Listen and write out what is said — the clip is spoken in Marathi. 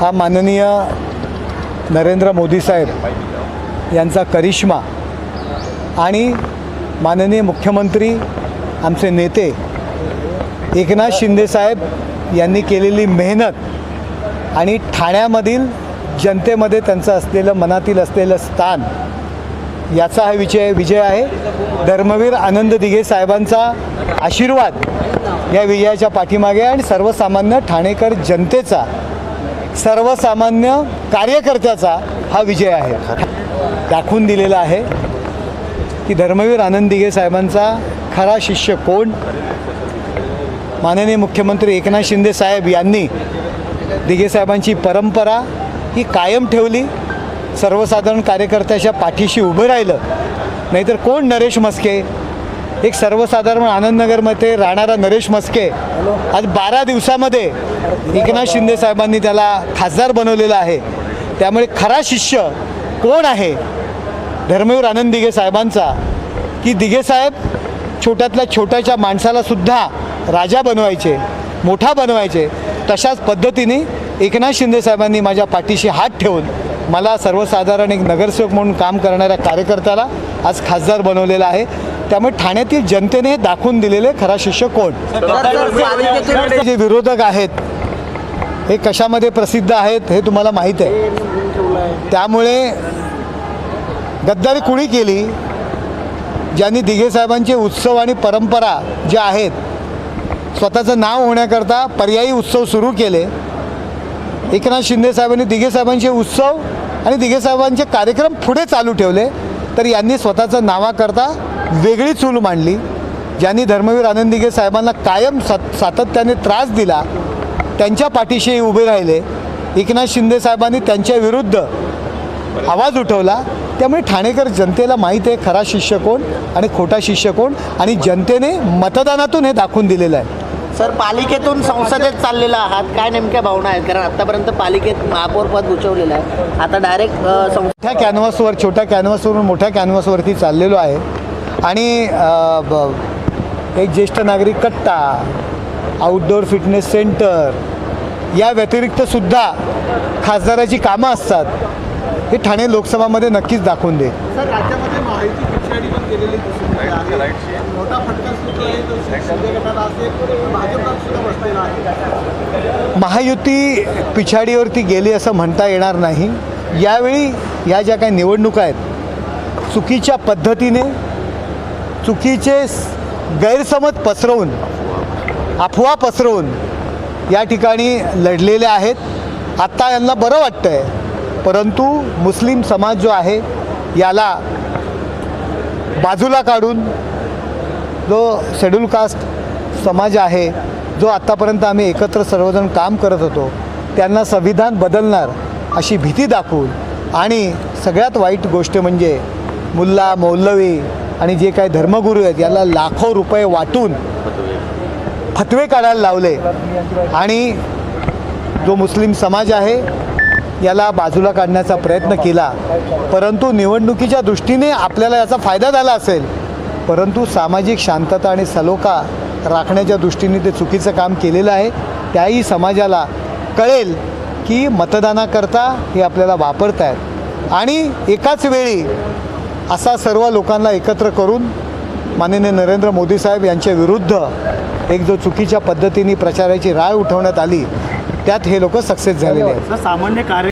हा माननीय नरेंद्र मोदी साहेब यांचा करिश्मा आणि माननीय मुख्यमंत्री आमचे नेते एकनाथ शिंदेसाहेब यांनी केलेली मेहनत आणि ठाण्यामधील जनतेमध्ये त्यांचं असलेलं मनातील असलेलं स्थान याचा हा विजय विजय आहे. धर्मवीर आनंद दिघे साहेबांचा आशीर्वाद या विजयाच्या पाठीमागे आणि सर्वसामान्य ठाणेकर जनतेचा सर्वसामान्य कार्यकर्त्याचा हा विजय आहे. दाखवून दिलेला आहे की धर्मवीर आनंद दिघे साहेबांचा खरा शिष्य कोण? माननीय मुख्यमंत्री एकनाथ शिंदे साहेब यांनी दिघे साहेबांची परंपरा ही कायम ठेवली सर्वसाधारण कार्यकर्त्याच्या पाठीशी उभं राहिलं. नाहीतर कोण नरेश मस्के एक सर्वसाधारण आनंदनगरमध्ये राहणारा नरेश मस्के आज बारा दिवसामध्ये एकनाथ शिंदे साहेबांनी त्याला खासदार बनवलेला आहे. त्यामुळे खरा शिष्य कोण आहे? धर्मवीर आनंद दिघे साहेबांचा. की दिघे साहेब छोट्यातल्या छोट्याच्या माणसाला सुद्धा राजा बनवायचे मोठा बनवायचे तशाच पद्धतीने एकनाथ शिंदे साहेबांनी माझ्या पाठीशी हात ठेवून मला सर्वसाधारण एक नगरसेवक म्हणून काम करणाऱ्या कार्यकर्त्याला आज खासदार बनवलेला आहे. त्यामुळे ठाण्यातील जनतेने दाखवून दिलेले खरा शिष्य कोण? जे विरोधक आहेत हे कशामध्ये प्रसिद्ध आहेत हे तुम्हाला माहीत आहे. त्यामुळे गद्दारी कुणी केली? ज्यांनी दिघे साहेबांचे उत्सव आणि परंपरा ज्या आहेत स्वतःचं नाव होण्याकरता पर्यायी उत्सव सुरू केले. एकनाथ शिंदे साहेबांनी दिघे साहेबांचे उत्सव आणि दिघे साहेबांचे कार्यक्रम पुढे चालू ठेवले. तर यांनी स्वतःचं नावाकरता वेगळी चूल मांडली. ज्यांनी धर्मवीर आनंदिगे साहेबांना कायम सात सातत्याने त्रास दिला त्यांच्या पाठीशी उभे राहिले. एकनाथ शिंदे साहेबांनी त्यांच्या विरुद्ध आवाज उठवला. त्यामुळे ठाणेकर जनतेला माहीत आहे खरा शिष्य कोण आणि खोटा शिष्य कोण आणि जनतेने मतदानातून हे दाखवून दिलेलं आहे. सर पालिकेतून संसदेत चाललेला आहात. काय नेमक्या भावना आहेत? कारण आतापर्यंत पालिकेत महापौर पद भूषवलेलं आहे. आता डायरेक्ट मोठ्या कॅनव्हासवर छोट्या कॅनव्हासवरून मोठ्या कॅनव्हासवरती चाललेलो आहे. आणि अ, ब- एक ज्येष्ठ नागरिक कट्टा आउटडोअर फिटनेस सेंटर या व्यतिरिक्त सुद्धा खासदाराची कामं असतात. हे ठाणे लोकसभामध्ये नक्कीच दाखवून दे. महायुती पिछाडीवरती गेली असं म्हणता येणार नाही. यावेळी या ज्या काही निवडणुका आहेत चुकीच्या पद्धतीने चुकीचे गैरसमज पसरवून अफवा पसरवून या ठिकाणी लढलेले आहेत. आत्ता यांना बरं वाटतं आहे परंतु मुस्लिम समाज जो आहे याला बाजूला काढून जो शेड्यूल कास्ट समाज आहे जो आत्तापर्यंत आम्ही एकत्र सर्वजण काम करत होतो त्यांना संविधान बदलणार अशी भीती दाखवून आणि सगळ्यात वाईट गोष्ट म्हणजे मुल्ला मौलवी आणि जे काही धर्मगुरू आहेत याला लाखो रुपये वाटून फतवे काढायला लावले. आणि जो मुस्लिम समाज आहे याला बाजूला काढण्याचा प्रयत्न केला. परंतु निवडणुकीच्या दृष्टीने आपल्याला याचा फायदा झाला असेल. परंतु सामाजिक शांतता आणि सलोखा राखण्याच्या दृष्टीने ते चुकीचं काम केलेलं आहे. त्याही समाजाला कळेल की मतदानाकरता हे आपल्याला वापरत आहेत आणि एकाच वेळी असा सर्व लोकांना एकत्र करून माननीय नरेंद्र मोदी साहेब यांच्या विरुद्ध एक जो चुकीच्या पद्धतीने प्रचाराची राय उठवण्यात आली त्यात हे लोक सक्सेस झालेले आहेत. सामान्य कार्य